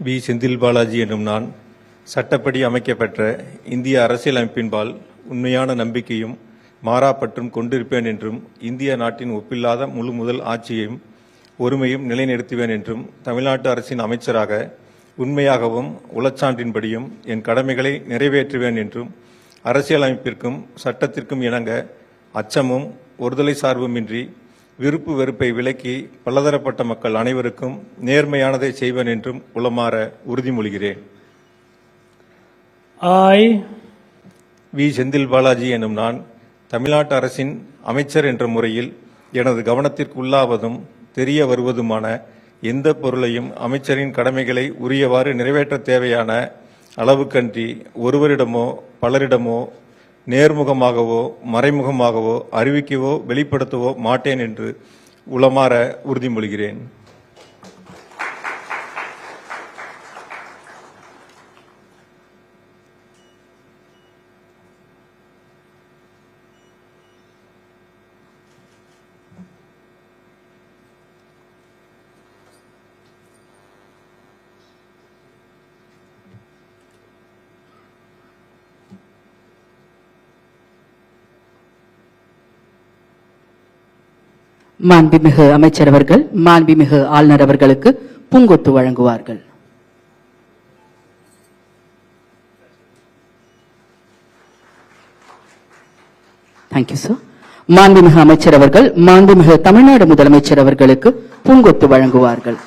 We. Senthil Balaji என்னும் நான் சட்டப்படி அமைக்கப்பெற்ற இந்திய அரசியலமைப்பின்பால் உண்மையான நம்பிக்கையும் மாறாப்பற்றும் கொண்டிருப்பேன் என்றும் இந்திய நாட்டின் ஒப்பில்லாத முழு முதல் ஆட்சியையும் ஒருமையும் நிலைநிறுத்துவேன் என்றும் தமிழ்நாட்டு அரசின் அமைச்சராக உண்மையாகவும் உளச்சான்றின்படியும் என் கடமைகளை நிறைவேற்றுவேன் என்றும் அரசியலமைப்பிற்கும் சட்டத்திற்கும் இணங்க அச்சமும் ஒருதலை சார்புமின்றி விருப்பு வெறுப்பை விலக்கி பலதரப்பட்ட மக்கள் அனைவருக்கும் நேர்மையானதை செய்வேன் என்றும் உளமாற உறுதிமொழிகிறேன். I, V. செந்தில் பாலாஜி எனும் நான் தமிழ்நாட்டு அரசின் அமைச்சர் என்ற முறையில் எனது கவனத்திற்கு உள்ளாவதும் தெரிய வருவதுமான எந்த பொருளையும் அமைச்சரின் கடமைகளை உரியவாறு நிறைவேற்ற தேவையான அளவுக்கன்றி ஒருவரிடமோ பலரிடமோ நேர்முகமாகவோ மறைமுகமாகவோ அறிவிக்கவோ வெளிப்படுத்தவோ மாட்டேன் என்று உளமாற உறுதிமொழிகிறேன். மாண்புமிகு அமைச்சர் அவர்கள் மாண்புமிகு ஆளுநர் அவர்களுக்கு பூங்கொத்து வழங்குவார்கள். தேங்க்யூ சார் மாண்புமிகு அமைச்சர் அவர்கள் மாண்புமிகு தமிழ்நாடு முதலமைச்சர் அவர்களுக்கு பூங்கொத்து வழங்குவார்கள்.